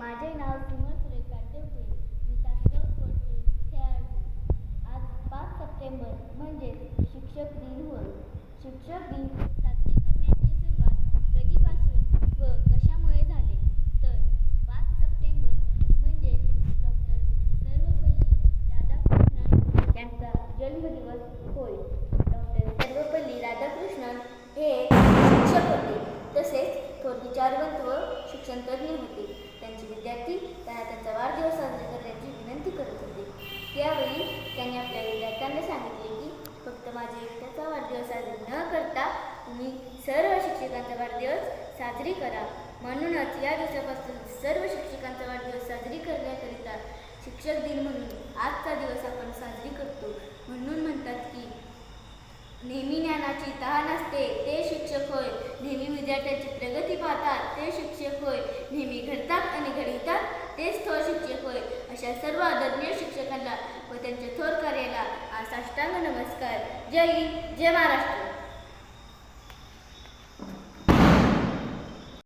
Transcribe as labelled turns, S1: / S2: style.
S1: माझे नाव सिमल सुरेश काटेवटे मी तासगाव स्पोर्टचे खेळाडू. आज पाच सप्टेंबर म्हणजेच शिक्षक दिन होय. शिक्षक दिन साजरी करण्याची सुरुवात कधीपासून व कशामुळे झाले? तर पाच सप्टेंबर म्हणजे डॉक्टर सर्वपल्ली राधाकृष्णन यांचा जन्मदिवस होय. शिक्षण शिक्षणतज्ञ होते. त्यांचे विद्यार्थी त्यांना त्यांचा वाढदिवस साजरा करण्याची विनंती करत होते. त्यावेळी त्यांनी आपल्या विद्यार्थ्यांना सांगितले की फक्त माझे एकट्याचा वाढदिवस साजरा न करता तुम्ही सर्व शिक्षकांचा वाढदिवस साजरी करा. म्हणूनच या दिवसापासून सर्व शिक्षकांचा वाढदिवस साजरी करण्याकरिता शिक्षक दिन म्हणून आजचा दिवस आपण साजरी करतो. म्हणून म्हणतात की नेहमी ज्ञानाची तहान असते ते शिक्षक होय. नेहमी विद्यार्थ्यांची प्रगती पाहतात ते शिक्षक होय नेहमी घडतात आणि घडवितात तेच थोर शिक्षक होय अशा सर्व आदरणीय शिक्षकांना व त्यांच्या थोर कार्याला आज साष्टांग नमस्कार. जय हिंद जय महाराष्ट्र.